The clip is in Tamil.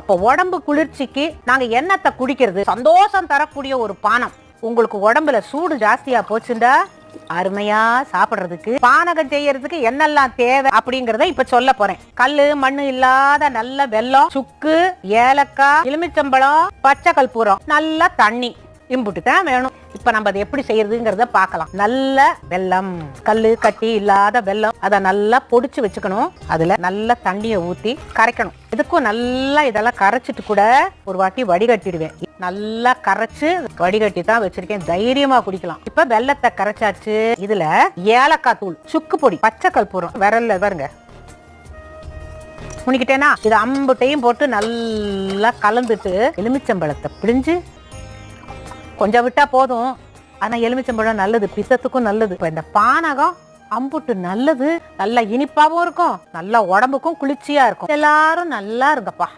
அப்ப உடம்பு குளிர்ச்சிக்கு நாங்க என்னத்தை குடிக்கிறது? சந்தோஷம் தரக்கூடிய ஒரு பானம். உங்களுக்கு உடம்புல சூடு ஜாஸ்தியா போச்சுண்டா? அருமையா சாப்பிடுறதுக்கு பானகம் செய்யறதுக்கு என்னெல்லாம் தேவை அப்படிங்கறத இப்ப சொல்ல போறேன். கல்லு மண்ணு இல்லாத நல்ல வெல்லம் சுக்கு ஏலக்காய் எலுமிச்சம்பழம் பச்சை கற்பூரம் நல்ல தண்ணி. இம்புட்டு தான் வேணும். இப்ப நம்ம அதை எப்படி செய்யறதுங்கிறத பார்க்கலாம். நல்ல வெல்லம் கல்லு கட்டி இல்லாத வெல்லம் அதை நல்லா பொடிச்சு வச்சுக்கணும். அதுல நல்ல தண்ணியை ஊத்தி கரைக்கணும். இதுக்கும் நல்லா இதெல்லாம் கரைச்சிட்டு கூட ஒரு வாட்டி வடிகட்டிடுவேன். நல்லா கரைச்சு வடிகட்டி தான் வச்சிருக்கேன். தைரியமா குடிக்கலாம். இப்ப வெல்லத்தை கரைச்சாச்சு. இதுல ஏலக்காய் தூள் சுக்கு பொடி பச்சை கற்பூரம் விரல்ல பாருங்க. முனிக்கிட்டேனா? இது அம்புட்டையும் போட்டு நல்லா கலந்துட்டு எலுமிச்சம்பழத்தை பிழிஞ்சு கொஞ்சம் விட்டா போதும். ஆனா எலுமிச்சம்பழம் நல்லது பித்தத்துக்கும் நல்லது. இப்போ இந்த பானகம் அம்புட்டு நல்லது நல்லா இனிப்பாவும் இருக்கும் நல்லா உடம்புக்கும் குளிர்ச்சியா இருக்கும். எல்லாரும் நல்லா இருங்கப்பா.